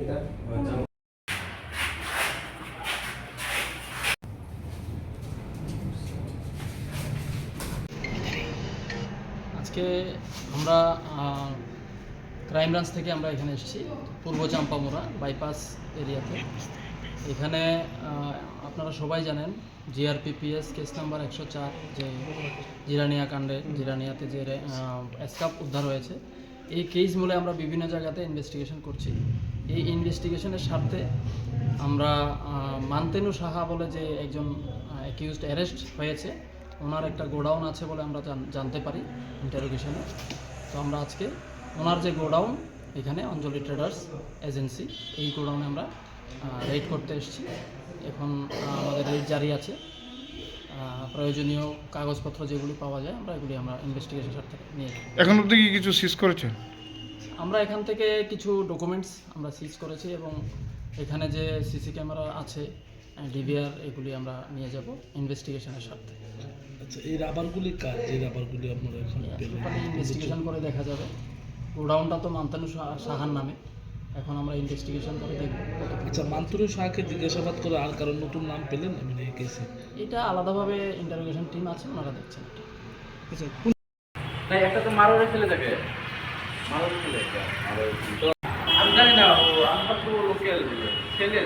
kita আজকে আমরা crime branch থেকে আমরা এখানে এসেছি পূর্ব চাম্পামোড়া বাইপাস এরিয়াতে। এখানে আপনারা সবাই জানেন জিআরপিপিএস কেস নাম্বার একশো চার যে জিরানিয়া কাণ্ডে জিরানিয়াতে যে স্কাপ উদ্ধার হয়েছে। এই কেস মূলে আমরা বিভিন্ন জায়গাতে ইনভেস্টিগেশন করছি। এই ইনভেস্টিগেশনের স্বার্থে আমরা মান্তেনু সাহা বলে যে একজন অ্যাকিউজড অ্যারেস্ট হয়েছে। ওনার একটা গোডাউন আছে বলে আমরা জানতে পারি ইন্টারোগেশনে তো আমরা আজকে ওনার যে গোডাউন, এখানে অঞ্জলি ট্রেডার্স এজেন্সি, এই গোডাউনে আমরা রেড করতে এসেছি। এখন আমাদের রেড জারি আছে। প্রয়োজনীয় কাগজপত্র যেগুলি পাওয়া যায়, আমরা এগুলি আমরা ইনভেস্টিগেশন স্বার্থে নিয়ে এখন অব্দি কি কিছু সিজ করেছেন? আমরা এখান থেকে কিছু ডকুমেন্টস আমরা সিজ করেছি এবং এখানে যে সিসি ক্যামেরা আছে ডিভিআর এগুলি আমরা নিয়ে যাব ইনভেস্টিগেশনের স্বার্থে। আচ্ছা এই রাবারগুলি কার? যে রাবারগুলি আপনারা এখন ইনভেস্টিগেশন করে দেখা যাবে। গোডাউনটা তো মান্তানু সাহার নামে। এখন আমরা ইনভেস্টিগেশন করে দেখব আচ্ছা মান্তুরু শাহকে জিজ্ঞাসাবাদ করে আর কারণ নতুন নাম পেলেন? আমি এই কেসে এটা আলাদাভাবে ইন্টারোগেশন টিম আছে ওনারা দেখছেন আচ্ছা একটা তো মারোরে ছেলে থাকে মারোরে ছেলে একটা তো আমি জানি না আমার তো লোকাল ছেলে ছেলে